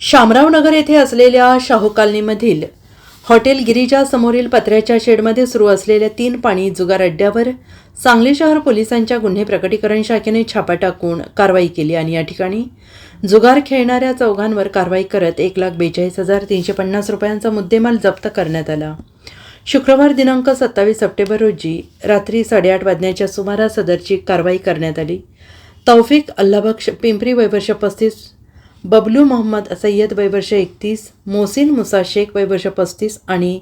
शामरावनगर येथे असलेल्या शाहू कॉलनीमधील हॉटेल गिरिजा समोरील पत्र्याच्या शेडमध्ये सुरू असलेल्या तीन पाणी जुगार अड्ड्यावर सांगली शहर पोलिसांच्या गुन्हे प्रकटीकरण शाखेने छापा टाकून कारवाई केली आणि या ठिकाणी जुगार खेळणाऱ्या चौघांवर कारवाई करत एक लाख बेचाळीस हजार तीनशे पन्नास रुपयांचा मुद्देमाल जप्त करण्यात आला. शुक्रवार दिनांक सत्तावीस सप्टेंबर रोजी रात्री साडेआठ वाजण्याच्या सुमारास सदरची कारवाई करण्यात आली. तौफिक अल्लाबक्ष पिंपरी वैवर्ष पस्तीस बबलू मोहम्मद सय्यद वयवर्ष एकतीस मोहसिन मुसा शेख वयवर्ष पस्तीस आणि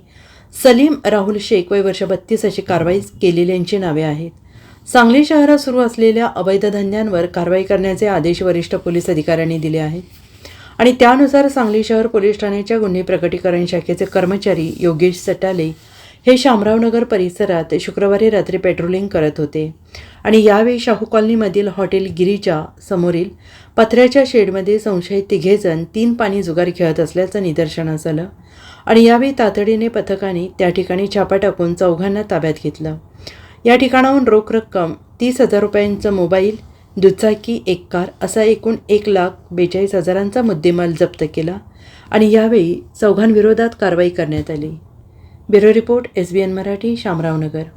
सलीम राहुल शेख वयवर्ष बत्तीस अशी कारवाई केलेल्यांची नावे आहेत. सांगली शहरात सुरू असलेल्या अवैध धंद्यांवर कारवाई करण्याचे आदेश वरिष्ठ पोलीस अधिकाऱ्यांनी दिले आहेत. आणि त्यानुसार सांगली शहर पोलीस ठाण्याच्या गुन्हे प्रकटीकरण शाखेचे कर्मचारी योगेश सटाले हे शामरावनगर परिसरात शुक्रवारी रात्री पेट्रोलिंग करत होते. आणि यावेळी शाहू कॉलनीमधील हॉटेल गिरीच्या समोरील पत्र्याच्या शेडमध्ये संशयित तिघेजण तीन पाणी जुगार खेळत असल्याचं निदर्शनास आलं आणि यावेळी तातडीने पथकाने त्या ठिकाणी छापा टाकून चौघांना ताब्यात घेतलं. या ठिकाणाहून रोख रक्कम तीस हजार रुपयांचं मोबाईल दुचाकी एक कार असा एकूण एक लाख बेचाळीस हजारांचा मुद्देमाल जप्त केला आणि यावेळी चौघांविरोधात कारवाई करण्यात आली. Bureau report S B N Marathi Shamraonagar